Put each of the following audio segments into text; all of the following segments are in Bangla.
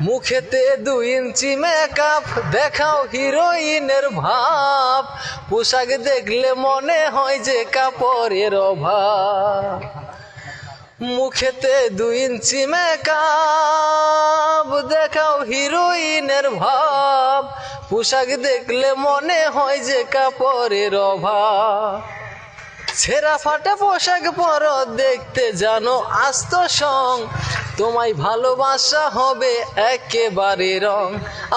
মুখেতে দুই ইঞ্চি মেকআপ দেখাও হিরোইনের ভাব। পোশাক দেখলে মনে হয় যে কাপড়ের অভাব। মুখেতে দুই ইঞ্চি মেকআপ দেখাও হিরোইনের ভাব। পোশাক দেখলে মনে হয় যে কাপড়ের অভাব। ছেঁড়া ফাটা পোশাক পর, দেখতে জানো আস্ত সং। তোমায় ভালোবাসা হবে একেবারে রং।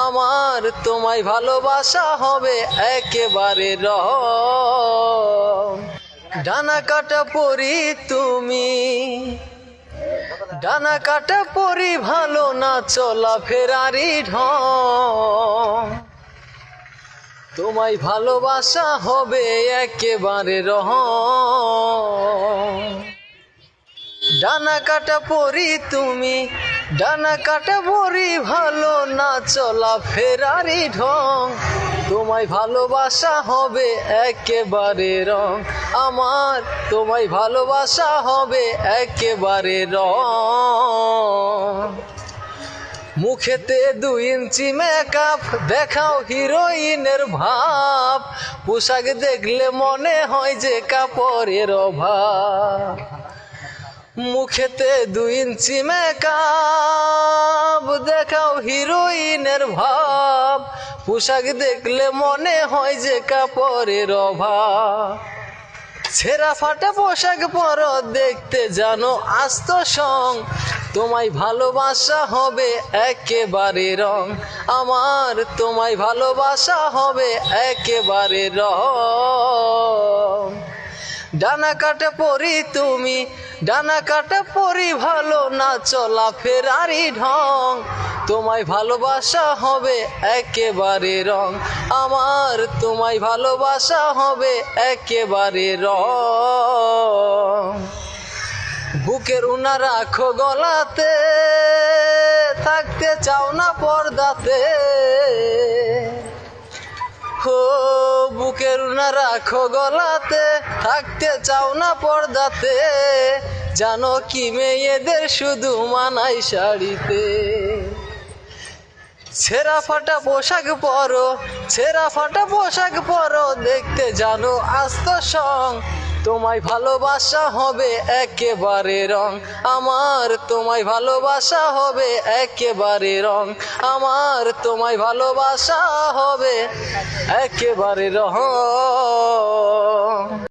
আমার তোমায় ভালোবাসা হবে একেবারে রং। ডানা কাটা পরি তুমি, ডানা কাটা পরি ভালো না চলা ফেরারি ঢং। তোমায় ভালোবাসা হবে একেবারে রহ ডানা কাটা পরি তুমি, ডানা কাটা পরি ভালো না চলা ফেরারি ঢং। তোমায় ভালোবাসা হবে একেবারে রং, আমার তোমায় ভালোবাসা হবে একেবারে রং। মুখেতে দুই ইঞ্চি মেকআপ দেখাও হিরোইনের ভাব। পোশাক দেখলে মনে হয় যে কাপড়ের অভাব। মুখেতে দুই ইঞ্চি মেকআপ দেখাও হিরোইনের ভাব। পোশাক দেখলে মনে হয় যে কাপড়ের অভাব। ছেঁড়া ফাটা পোশাক পর, দেখতে জানো আস্ত সং। তোমায় ভালোবাসা হবে একেবারে রং। আমার তোমায় ভালোবাসা হবে একেবারে রং। ডানা কাটে পরি তুমি ডানা কাটা পরি ভালো না চলা ফেরারি ঢং। তোমায় ভালোবাসা হবে একেবারে রং। আমার তোমায় ভালোবাসা হবে একেবারে রং। বুকের উনা রাখো গলাতে, থাকতে চাও না পর্দাতে। হো, বুকের না রাখো গলাতে, থাকতে চাও না পর্দাতে। জানো কি মেয়েদের শুধু মানাই শাড়িতে। ছেঁড়া ফাটা পোশাক পরো, ছেঁড়া ফাটা পোশাক পরো, দেখতে জানো আস্ত সং। তোমায় ভালোবাসা হবে একেবারে রং। আমার তোমায় ভালোবাসা হবে একেবারে রং। আমার তোমায় ভালোবাসা হবে একেবারে রং।